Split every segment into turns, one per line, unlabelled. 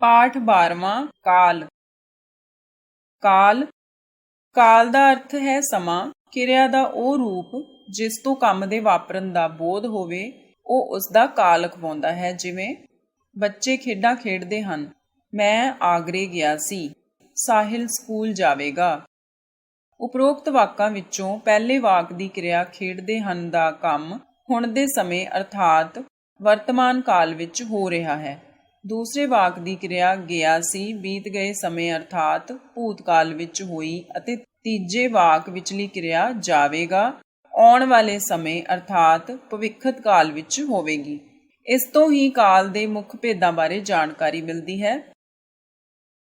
ਪਾਠ 12ਵਾਂ ਕਾਲ। ਕਾਲ ਕਾਲ ਦਾ ਅਰਥ ਹੈ ਸਮਾਂ, ਕਿਰਿਆ ਦਾ ਉਹ ਰੂਪ ਜਿਸ ਤੋਂ ਕੰਮ ਦੇ ਵਾਪਰਨ ਦਾ ਬੋਧ ਹੋਵੇ, ਉਹ ਉਸ ਦਾ ਕਾਲ ਅਖਵਾਉਂਦਾ ਹੈ, ਜਿਵੇਂ, ਬੱਚੇ ਖੇਡਾਂ ਖੇਡਦੇ ਹਨ, ਮੈਂ ਆਗਰੇ ਗਿਆ ਸੀ, ਸਾਹਿਲ ਸਕੂਲ ਜਾਵੇਗਾ। ਉਪਰੋਕਤ ਵਾਕਾਂ ਵਿੱਚੋਂ ਪਹਿਲੇ ਵਾਕ ਦੀ ਕਿਰਿਆ ਖੇਡਦੇ ਹਨ ਦਾ ਕੰਮ ਹੁਣ ਦੇ ਸਮੇਂ ਅਰਥਾਤ ਵਰਤਮਾਨ ਕਾਲ ਵਿੱਚ ਹੋ ਰਿਹਾ ਹੈ। ਦੂਸਰੇ ਵਾਕ ਦੀ ਕਿਰਿਆ ਗਿਆ ਸੀ, ਬੀਤ ਗਏ ਸਮੇਂ ਅਰਥਾਤ ਭੂਤਕਾਲ ਵਿੱਚ ਹੋਈ ਅਤੇ ਤੀਜੇ ਵਾਕ ਵਿਚਲੀ ਕਿਰਿਆ ਜਾਵੇਗਾ, ਆਉਣ ਵਾਲੇ ਸਮੇਂ ਅਰਥਾਤ ਭਵਿੱਖਤ ਕਾਲ ਵਿੱਚ ਹੋਵੇਗੀ। ਇਸ ਤੋਂ ਹੀ ਕਾਲ ਦੇ ਮੁੱਖ ਭੇਦਾਂ ਬਾਰੇ ਜਾਣਕਾਰੀ ਮਿਲਦੀ ਹੈ।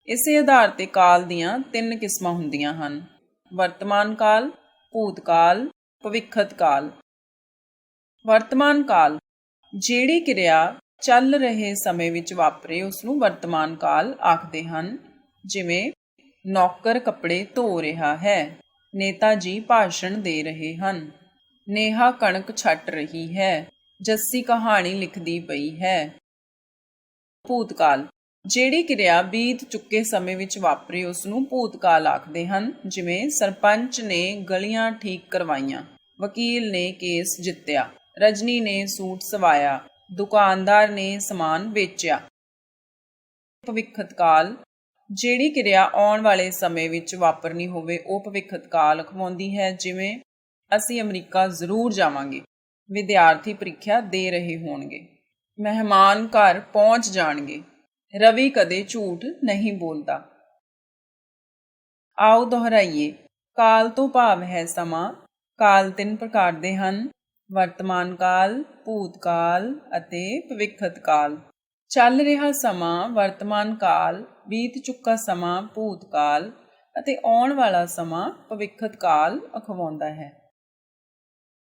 ਇਸੇ ਆਧਾਰ ਤੇ ਕਾਲ ਦੀਆਂ ਤਿੰਨ ਕਿਸਮਾਂ ਹੁੰਦੀਆਂ ਹਨ। ਵਰਤਮਾਨ ਕਾਲ, ਭੂਤਕਾਲ ਭਵਿੱਖਤ ਕਾਲ ਵਰਤਮਾਨ ਕਾਲ, ਜਿਹੜੀ ਕਿਰਿਆ ਚੱਲ ਰਹੇ ਸਮੇਂ ਵਿੱਚ ਵਾਪਰੇ ਉਸ ਨੂੰ ਵਰਤਮਾਨ ਕਾਲ ਆਖਦੇ ਹਨ, ਜਿਵੇਂ, ਨੌਕਰ ਕੱਪੜੇ ਧੋ ਰਿਹਾ ਹੈ। ਨੇਤਾ ਜੀ ਭਾਸ਼ਣ ਦੇ ਰਹੇ ਹਨ, ਨੇਹਾ ਕਣਕ ਛੱਟ ਰਹੀ ਹੈ, ਜੱਸੀ ਕਹਾਣੀ ਲਿਖਦੀ ਪਈ ਹੈ। ਭੂਤਕਾਲ, ਜਿਹੜੀ ਕਿਰਿਆ ਬੀਤ ਚੁੱਕੇ ਸਮੇਂ ਵਿੱਚ ਵਾਪਰੇ ਉਸ ਨੂੰ ਭੂਤਕਾਲ ਆਖਦੇ ਹਨ, ਜਿਵੇਂ, ਸਰਪੰਚ ਨੇ ਗਲੀਆਂ ਠੀਕ ਕਰਵਾਈਆਂ, ਵਕੀਲ ਨੇ ਕੇਸ ਜਿੱਤਿਆ, ਰਜਨੀ ਨੇ ਸੂਟ ਸਵਾਇਆ ਦੁਕਾਨਦਾਰ ਨੇ ਸਮਾਨ ਵੇਚਿਆ। ਭਵਿੱਖਤ ਕਾਲ ਜਿਹੜੀ ਕਿਰਿਆ ਆਉਣ ਵਾਲੇ ਸਮੇਂ ਵਿੱਚ ਵਾਪਰਨੀ ਹੋਵੇ, ਉਹ ਭਵਿੱਖਤ ਕਾਲ ਅਖਵਾਉਂਦੀ ਹੈ, ਜਿਵੇਂ ਅਸੀਂ ਅਮਰੀਕਾ ਜ਼ਰੂਰ ਜਾਵਾਂਗੇ। ਵਿਦਿਆਰਥੀ ਪ੍ਰੀਖਿਆ ਦੇ ਰਹੇ ਹੋਣਗੇ। ਮਹਿਮਾਨ ਘਰ ਪਹੁੰਚ ਜਾਣਗੇ। ਰਵੀ ਕਦੇ ਝੂਠ ਨਹੀਂ ਬੋਲਦਾ। ਆਓ ਦੁਹਰਾਈਏ, ਕਾਲ ਤੋਂ ਭਾਵ ਹੈ ਸਮਾਂ, ਕਾਲ ਤਿੰਨ ਪ੍ਰਕਾਰ ਦੇ ਹਨ। ਵਰਤਮਾਨ ਕਾਲ ਭੂਤਕਾਲ ਅਤੇ ਭਵਿੱਖਤ ਕਾਲ। ਚੱਲ ਰਿਹਾ ਸਮਾਂ, ਵਰਤਮਾਨ ਕਾਲ, ਬੀਤ ਚੁੱਕਾ ਸਮਾਂ ਭੂਤਕਾਲ ਅਤੇ ਆਉਣ ਵਾਲਾ ਸਮਾਂ, ਭਵਿੱਖਤ ਕਾਲ ਅਖਵਾਉਂਦਾ ਹੈ।